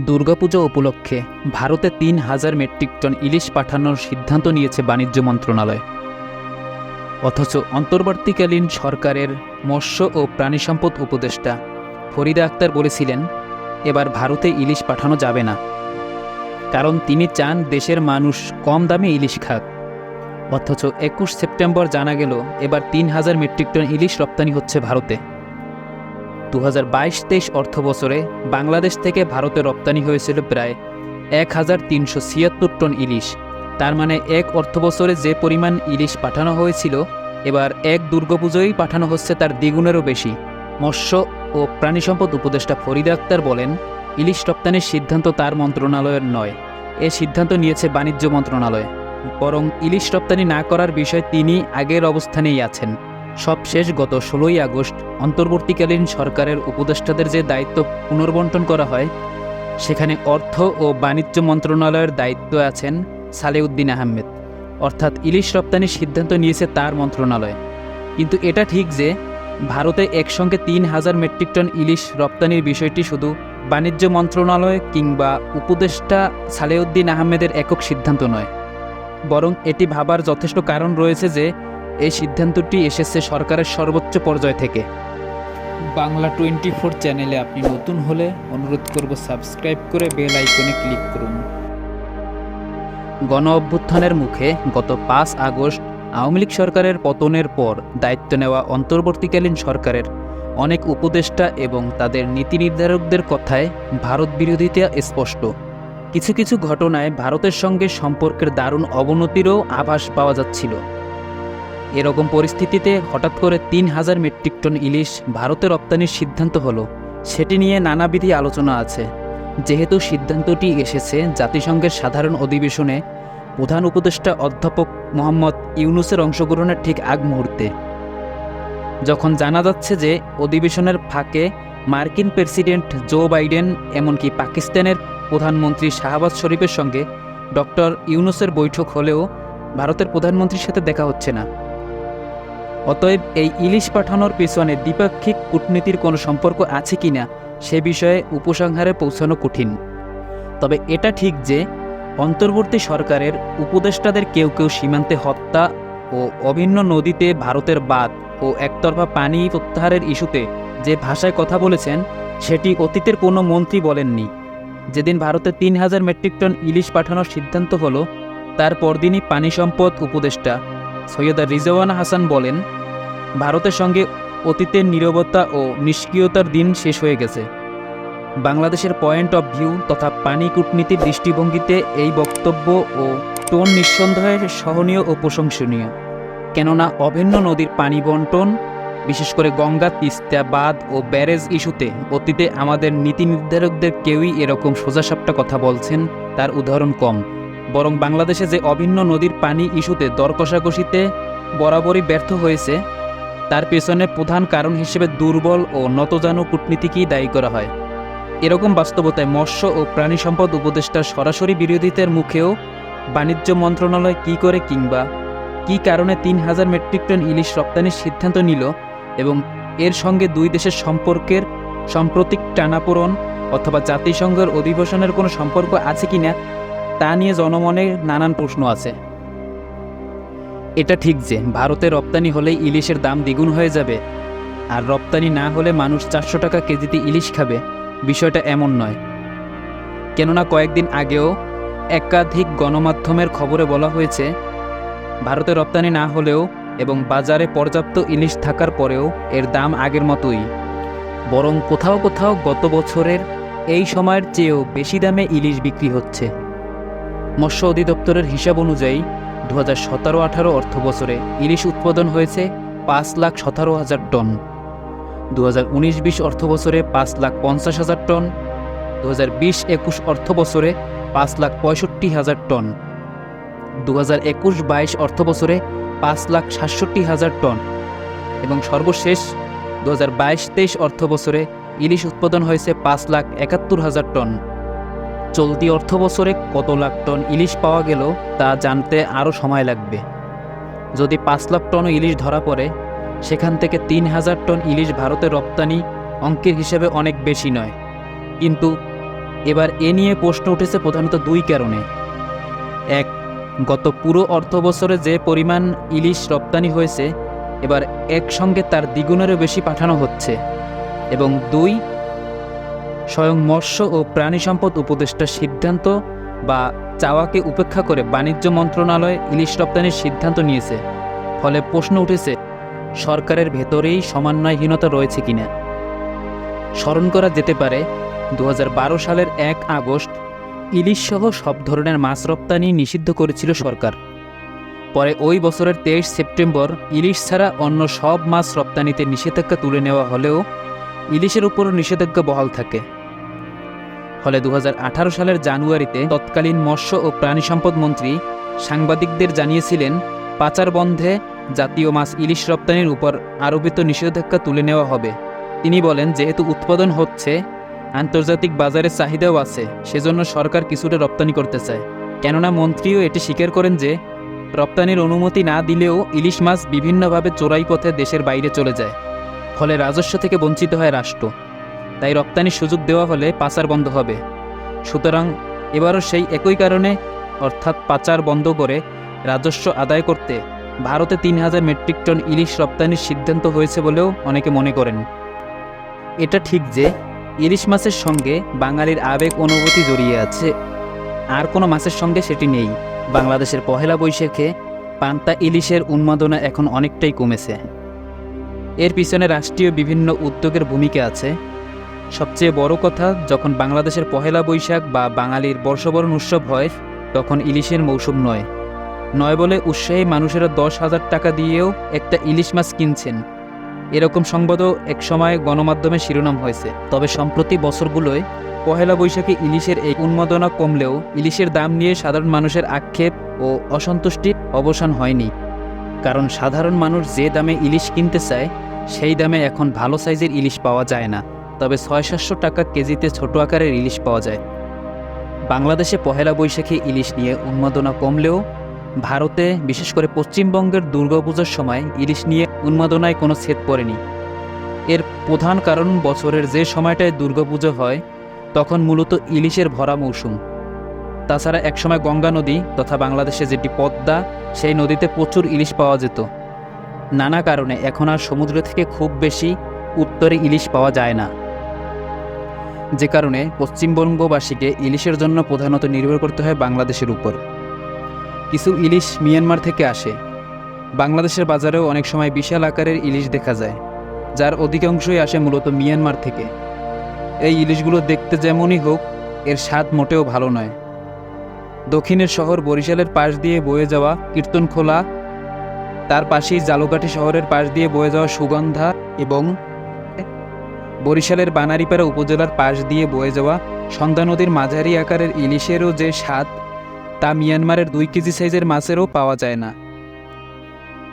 দুর্গাপূজা উপলক্ষে ভারতে তিন হাজার মেট্রিক টন ইলিশ পাঠানোর সিদ্ধান্ত নিয়েছে বাণিজ্য মন্ত্রণালয়। অথচ অন্তর্বর্তীকালীন সরকারের মৎস্য ও প্রাণী সম্পদ উপদেষ্টা ফরিদা আক্তার বলেছিলেন, এবার ভারতে ইলিশ পাঠানো যাবে না। কারণ তিনি চান দেশের মানুষ কম দামে ইলিশ খাক। অথচ একুশ সেপ্টেম্বর জানা গেল, এবার তিন হাজার মেট্রিক টন ইলিশ রপ্তানি হচ্ছে ভারতে। দু হাজার বাইশ তেইশ অর্থ বছরে বাংলাদেশ থেকে ভারতে রপ্তানি হয়েছিল প্রায় এক হাজার তিনশো ছিয়াত্তর টন ইলিশ। তার মানে এক অর্থ বছরে যে পরিমাণ ইলিশ পাঠানো হয়েছিল, এবার এক দুর্গাপুজোয় পাঠানো হচ্ছে তার দ্বিগুণেরও বেশি। মৎস্য ও প্রাণী সম্পদ উপদেষ্টা ফরিদা আক্তার বলেন, ইলিশ রপ্তানির সিদ্ধান্ত তার মন্ত্রণালয়ের নয়, এ সিদ্ধান্ত নিয়েছে বাণিজ্য মন্ত্রণালয়। বরং ইলিশ রপ্তানি না করার বিষয়ে তিনি আগের অবস্থানেই আছেন। সবশেষ গত ষোলোই আগস্ট অন্তর্বর্তীকালীন সরকারের উপদেষ্টাদের যে দায়িত্ব পুনর্বন্টন করা হয়, সেখানে অর্থ ও বাণিজ্য মন্ত্রণালয়ের দায়িত্ব আছেন সালেউদ্দিন আহমেদ। অর্থাৎ ইলিশ রপ্তানির সিদ্ধান্ত নিয়েছে তার মন্ত্রণালয়। কিন্তু এটা ঠিক যে, ভারতে একসঙ্গে তিন হাজার মেট্রিক টন ইলিশ রপ্তানির বিষয়টি শুধু বাণিজ্য মন্ত্রণালয় কিংবা উপদেষ্টা সালেউদ্দিন আহমেদের একক সিদ্ধান্ত নয়। বরং এটি ভাবার যথেষ্ট কারণ রয়েছে যে এই সিদ্ধান্তটি এসেছে সরকারের সর্বোচ্চ পর্যায় থেকে। বাংলা টোয়েন্টি ফোর চ্যানেলে আপনি নতুন হলে অনুরোধ করব সাবস্ক্রাইব করে বেল আইকনে ক্লিক করুন। গণ অভ্যুত্থানের মুখে গত পাঁচ আগস্ট আওয়ামী লীগ সরকারের পতনের পর দায়িত্ব নেওয়া অন্তর্বর্তীকালীন সরকারের অনেক উপদেষ্টা এবং তাদের নীতি নির্ধারকদের কথায় ভারত বিরোধিতা স্পষ্ট। কিছু কিছু ঘটনায় ভারতের সঙ্গে সম্পর্কের দারুণ অবনতিরও আভাস পাওয়া যাচ্ছিল। এরকম পরিস্থিতিতে হঠাৎ করে তিন হাজার মেট্রিক টন ইলিশ ভারতে রপ্তানির সিদ্ধান্ত হলো। সেটি নিয়ে নানাবিধি আলোচনা আছে। যেহেতু সিদ্ধান্তটি এসেছে জাতিসংঘের সাধারণ অধিবেশনে, প্রধান উপদেষ্টা অধ্যাপক মোহাম্মদ ইউনুসের অংশগ্রহণের ঠিক আগ মুহূর্তে। যখন জানা যাচ্ছে যে অধিবেশনের ফাঁকে মার্কিন প্রেসিডেন্ট জো বাইডেন, এমনকি পাকিস্তানের প্রধানমন্ত্রী শাহবাজ শরীফের সঙ্গে ডক্টর ইউনুসের বৈঠক হলেও ভারতের প্রধানমন্ত্রীর সাথে দেখা হচ্ছে না। অতএব এই ইলিশ পাঠানোর পেছনে দ্বিপাক্ষিক কূটনীতির কোনো সম্পর্ক আছে কি না, সে বিষয়ে উপসংহারে পৌঁছানো কঠিন। তবে এটা ঠিক যে, অন্তর্বর্তী সরকারের উপদেষ্টাদের কেউ কেউ সীমান্তে হত্যা ও অভিন্ন নদীতে ভারতের বাদ ও একতরফা পানি প্রত্যাহারের ইস্যুতে যে ভাষায় কথা বলেছেন, সেটি অতীতের কোনো মন্ত্রী বলেননি। যেদিন ভারতে তিন হাজার মেট্রিক টন ইলিশ পাঠানোর সিদ্ধান্ত হলো, তার পরদিনই পানি সম্পদ উপদেষ্টা সৈয়দা রিজওয়ানা হাসান বলেন, ভারতের সঙ্গে অতীতের নীরবতা ও নিষ্ক্রিয়তার দিন শেষ হয়ে গেছে। বাংলাদেশের পয়েন্ট অফ ভিউ তথা পানি কূটনীতির দৃষ্টিভঙ্গিতে এই বক্তব্য ও টোন নিঃসন্দেহে সহনীয় ও প্রশংসনীয়। কেননা অভিন্ন নদীর পানি বন্টন, বিশেষ করে গঙ্গা, তিস্তা, বাঁধ ও ব্যারেজ ইস্যুতে অতীতে আমাদের নীতি নির্ধারকদের কেউই এরকম সোজাসাপটা কথা বলছেন, তার উদাহরণ কম। বরং বাংলাদেশে যে অভিন্ন নদীর পানি ইস্যুতে দরকষাকষিতে বরাবরই ব্যর্থ হয়েছে, তার পেছনে প্রধান কারণ হিসেবে দুর্বল ও নতজানু কূটনীতিকেই দায়ী করা হয়। এরকম বাস্তবতায় মৎস্য ও প্রাণী সম্পদ উপদেষ্টার সরাসরি বিরোধিতার মুখেও বাণিজ্য মন্ত্রণালয় কি করে কিংবা কি কারণে তিন হাজার মেট্রিক টন ইলিশ রপ্তানির সিদ্ধান্ত নিল এবং এর সঙ্গে দুই দেশের সম্পর্কের সাম্প্রতিক টানাপোড়ন অথবা জাতিসংঘের অধিবেশনের কোনো সম্পর্ক আছে কিনা তা নিয়ে জনমনে নানান প্রশ্ন আছে। এটা ঠিক যে ভারতে রপ্তানি হলেই ইলিশের দাম দ্বিগুণ হয়ে যাবে, আর রপ্তানি না হলে মানুষ চারশো টাকা কেজিতে ইলিশ খাবে, বিষয়টা এমন নয়। কেননা কয়েকদিন আগেও একাধিক গণমাধ্যমের খবরে বলা হয়েছে, ভারতে রপ্তানি না হলেও এবং বাজারে পর্যাপ্ত ইলিশ থাকার পরেও এর দাম আগের মতোই। বরং কোথাও কোথাও গত বছরের এই সময়ের চেয়েও বেশি দামে ইলিশ বিক্রি হচ্ছে। মৎস্য অধিদপ্তরের হিসাব অনুযায়ী দু হাজার সতেরো আঠারো অর্থ বছরে ইলিশ উৎপাদন হয়েছে পাঁচ লাখ সতেরো হাজার টন। দু হাজার উনিশ বিশ অর্থ বছরে পাঁচ লাখ পঞ্চাশ হাজার টন। দু হাজার বিশ একুশ অর্থ বছরে পাঁচ লাখ পঁয়ষট্টি হাজার টন। দু হাজার একুশ বাইশ অর্থ বছরে পাঁচ লাখ সাতষট্টি হাজার টন। এবং সর্বশেষ দু হাজার বাইশ তেইশ অর্থ বছরে ইলিশ উৎপাদন হয়েছে পাঁচ লাখ একাত্তর হাজার টন। চলতি অর্থ বছরে কত লাখ টন ইলিশ পাওয়া গেল তা জানতে আরও সময় লাগবে। যদি পাঁচ লাখ টনও ইলিশ ধরা পড়ে, সেখান থেকে তিন হাজার টন ইলিশ ভারতে রপ্তানি অঙ্কের হিসেবে অনেক বেশি নয়। কিন্তু এবার এ নিয়ে প্রশ্ন উঠেছে প্রধানত দুই কারণে। এক, গত পুরো অর্থ বছরে যে পরিমাণ ইলিশ রপ্তানি হয়েছে, এবার একসঙ্গে তার দ্বিগুণেরও বেশি পাঠানো হচ্ছে। এবং দুই স্বয়ং মৎস্য ও প্রাণী সম্পদ উপদেষ্টার সিদ্ধান্ত বা চাওয়াকে উপেক্ষা করে বাণিজ্য মন্ত্রণালয় ইলিশ রপ্তানির সিদ্ধান্ত নিয়েছে। ফলে প্রশ্ন উঠেছে, সরকারের ভেতরেই সমন্বয়হীনতা রয়েছে কিনা? স্মরণ করা যেতে পারে দু হাজার বারো সালের এক আগস্ট ইলিশ সহ সব ধরনের মাছ রপ্তানি নিষিদ্ধ করেছিল সরকার। পরে ওই বছরের তেইশ সেপ্টেম্বর ইলিশ ছাড়া অন্য সব মাছ রপ্তানিতে নিষেধাজ্ঞা তুলে নেওয়া হলেও ইলিশের উপর নিষেধাজ্ঞা বহাল থাকে। ফলে দু হাজার আঠারো সালের জানুয়ারিতে তৎকালীন মৎস্য ও প্রাণী সম্পদ মন্ত্রী সাংবাদিকদের জানিয়েছিলেন, পাচার বন্ধে জাতীয় মাছ ইলিশ রপ্তানির উপর আরোপিত নিষেধাজ্ঞা তুলে নেওয়া হবে। তিনি বলেন, যেহেতু উৎপাদন হচ্ছে, আন্তর্জাতিক বাজারে চাহিদাও আছে, সেজন্য সরকার কিছুটা রপ্তানি করতে চায়। কেননা মন্ত্রীও এটি স্বীকার করেন যে, রপ্তানির অনুমতি না দিলেও ইলিশ মাছ বিভিন্নভাবে চোরাই পথে দেশের বাইরে চলে যায়। ফলে রাজস্ব থেকে বঞ্চিত হয় রাষ্ট্র। তাই রপ্তানির সুযোগ দেওয়া হলে পাচার বন্ধ হবে। সুতরাং এবারও সেই একই কারণে, অর্থাৎ পাচার বন্ধ করে রাজস্ব আদায় করতে ভারতে তিন হাজার মেট্রিক টন ইলিশ রপ্তানির সিদ্ধান্ত হয়েছে বলেও অনেকে মনে করেন। এটা ঠিক যে ইলিশ মাছের সঙ্গে বাঙালির আবেগ অনুভূতি জড়িয়ে আছে। আর কোনো মাছের সঙ্গে সেটি নেই। বাংলাদেশের পহেলা বৈশাখে পান্তা ইলিশের উন্মাদনা এখন অনেকটাই কমেছে। এর পিছনে রাষ্ট্রীয় বিভিন্ন উদ্যোগের ভূমিকা আছে। সবচেয়ে বড় কথা, যখন বাংলাদেশের পহেলা বৈশাখ বা বাঙালির বর্ষবরণ উৎসব হয়, তখন ইলিশের মৌসুম নয়। নয় বলে উৎসাহী মানুষেরা দশ হাজার টাকা দিয়েও একটা ইলিশ মাছ কিনছেন। এরকম সংবাদও একসময় গণমাধ্যমে শিরোনাম হয়েছে। তবে সম্প্রতি বছরগুলোয় পহেলা বৈশাখে ইলিশের এই উন্মাদনা কমলেও ইলিশের দাম নিয়ে সাধারণ মানুষের আক্ষেপ ও অসন্তুষ্টির অবসান হয়নি। কারণ সাধারণ মানুষ যে দামে ইলিশ কিনতে চায় সেই দামে এখন ভালো সাইজের ইলিশ পাওয়া যায় না, তবে ছয় সাতশো টাকা কেজিতে ছোট আকারের ইলিশ পাওয়া যায়। বাংলাদেশে পহেলা বৈশাখী ইলিশ নিয়ে উন্মাদনা কমলেও ভারতে, বিশেষ করে পশ্চিমবঙ্গের দুর্গাপূজার সময় ইলিশ নিয়ে উন্মাদনায় কোনো ছেদ পড়েনি। এর প্রধান কারণ বছরের যে সময়টায় দুর্গাপুজো হয়, তখন মূলত ইলিশের ভরা মৌসুম। তাছাড়া একসময় গঙ্গা নদী তথা বাংলাদেশে যেটি পদ্মা, সেই নদীতে প্রচুর ইলিশ পাওয়া যেত। নানা কারণে এখন আর সমুদ্র থেকে খুব বেশি উত্তরে ইলিশ পাওয়া যায় না। যে কারণে পশ্চিমবঙ্গবাসীকে ইলিশের জন্য প্রধানত নির্ভর করতে হয় বাংলাদেশের উপর। কিছু ইলিশ মিয়ানমার থেকে আসে। বাংলাদেশের বাজারেও অনেক সময় বিশাল আকারের ইলিশ দেখা যায়, যার অধিকাংশই আসে মূলত মিয়ানমার থেকে। এই ইলিশগুলো দেখতে যেমনই হোক, এর স্বাদ মোটেও ভালো নয়। দক্ষিণের শহর বরিশালের পাশ দিয়ে বয়ে যাওয়া কীর্তনখোলা তার পাশেই জালুকাঠি শহরের পাশ দিয়ে বয়ে যাওয়া সুগন্ধা এবং বরিশালের বানারীপাড়া উপজেলার পাশ দিয়ে বয়ে যাওয়া সন্ধ্যা নদীর মাঝারি আকারের ইলিশেরও যে স্বাদ, তা মিয়ানমারের দুই কেজি সাইজের মাছেরও পাওয়া যায় না।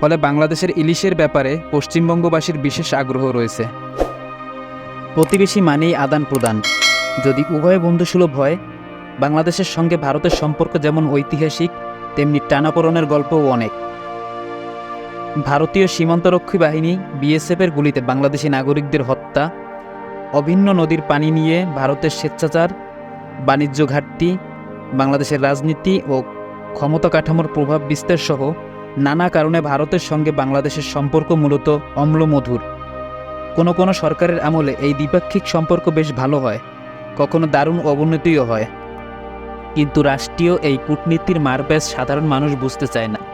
ফলে বাংলাদেশের ইলিশের ব্যাপারে পশ্চিমবঙ্গবাসীর বিশেষ আগ্রহ রয়েছে। প্রতিবেশী মানেই আদান প্রদান। যদি উভয় বন্ধুসুলভ হয়, বাংলাদেশের সঙ্গে ভারতের সম্পর্ক যেমন ঐতিহাসিক, তেমনি টানাপোড়নের গল্পও অনেক। ভারতীয় সীমান্তরক্ষী বাহিনী বিএসএফের গুলিতে বাংলাদেশি নাগরিকদের হত্যা, অভিন্ন নদীর পানি নিয়ে ভারতের স্বেচ্ছাচার, বাণিজ্য ঘাটতি, বাংলাদেশের রাজনীতি ও ক্ষমতা কাঠামোর প্রভাব বিস্তার সহ নানা কারণে ভারতের সঙ্গে বাংলাদেশের সম্পর্ক মূলত অম্লমধুর। কোনো কোনো সরকারের আমলে এই দ্বিপাক্ষিক সম্পর্ক বেশ ভালো হয়, কখনো দারুণ অবনতিও হয়। কিন্তু রাষ্ট্রীয় এই কূটনীতির মারপ্যাচ সাধারণ মানুষ বুঝতে চায় না।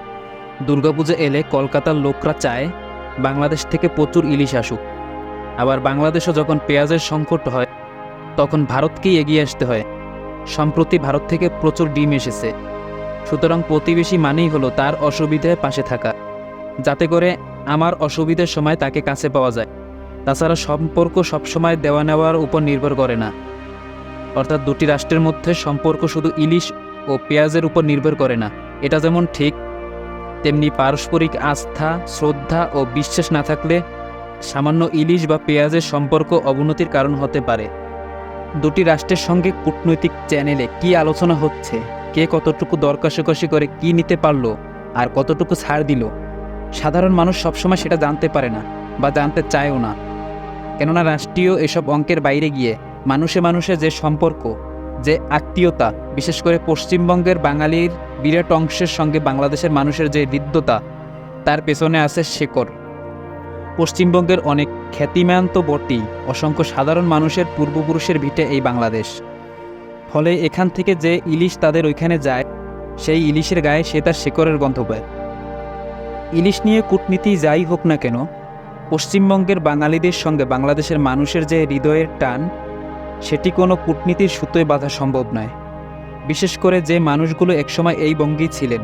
দুর্গাপুজো এলে কলকাতার লোকরা চায় বাংলাদেশ থেকে প্রচুর ইলিশ আসুক। আবার বাংলাদেশও যখন পেঁয়াজের সংকট হয়, তখন ভারতকেই এগিয়ে আসতে হয়। সম্প্রতি ভারত থেকে প্রচুর ডিম এসেছে। সুতরাং প্রতিবেশী মানেই হলো তার অসুবিধায় পাশে থাকা। যাতে করে আমার অসুবিধার সময় তাকে কাছে পাওয়া যায়। তাছাড়া সম্পর্ক সবসময় দেওয়া নেওয়ার উপর নির্ভর করে না। অর্থাৎ দুটি রাষ্ট্রের মধ্যে সম্পর্ক শুধু ইলিশ ও পেঁয়াজের উপর নির্ভর করে না। এটা যেমন ঠিক তেমনি পারস্পরিক আস্থা, শ্রদ্ধা ও বিশ্বাস না থাকলে সামান্য ইলিশ বা পেঁয়াজের সম্পর্ক অবনতির কারণ হতে পারে। দুটি রাষ্ট্রের সঙ্গে কূটনৈতিক চ্যানেলে কি আলোচনা হচ্ছে? কে কতটুকু দর কষাকষি করে কি নিতে পারল? আর কতটুকু ছাড় দিল? সাধারণ মানুষ সবসময় সেটা জানতে পারে না বা জানতে চায়ও না। কেননা রাষ্ট্রীয় এসব অঙ্কের বাইরে গিয়ে মানুষে মানুষে যে সম্পর্ক, যে আত্মীয়তা, বিশেষ করে পশ্চিমবঙ্গের বাঙালির বিরাট অংশের সঙ্গে বাংলাদেশের মানুষের যে হৃদ্যতা, তার পেছনে আছে শেকড়। পশ্চিমবঙ্গের অনেক খ্যাতিমান তো বটেই অসংখ্য সাধারণ মানুষের পূর্বপুরুষের ভিটে এই বাংলাদেশ। ফলে এখান থেকে যে ইলিশ তাদের ওইখানে যায়, সেই ইলিশের গায়ে সে তার শেকরের গন্ধ পায়। ইলিশ নিয়ে কূটনীতি যাই হোক না কেন, পশ্চিমবঙ্গের বাঙালিদের সঙ্গে বাংলাদেশের মানুষের যে হৃদয়ের টান, সেটি কোনো কূটনীতির সুতোয় বাঁধা সম্ভব নয়। বিশেষ করে যে মানুষগুলো একসময় এই বঙ্গেই ছিলেন।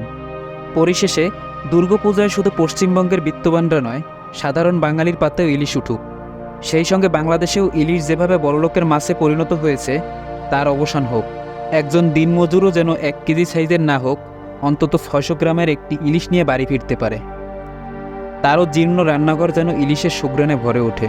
পরিশেষে দুর্গাপূজায় শুধু পশ্চিমবঙ্গের বিত্তবানরা নয়, সাধারণ বাঙালির পাতেও ইলিশ উঠুক। সেই সঙ্গে বাংলাদেশেও ইলিশ যেভাবে বড়লোকের মাছে পরিণত হয়েছে, তার অবসান হোক। একজন দিনমজুরও যেন এক কেজি সাইজের না হোক, অন্তত ছয়শো গ্রামের একটি ইলিশ নিয়ে বাড়ি ফিরতে পারে। তারও জীর্ণ রান্নাঘর যেন ইলিশের সুগ্রানে ভরে ওঠে।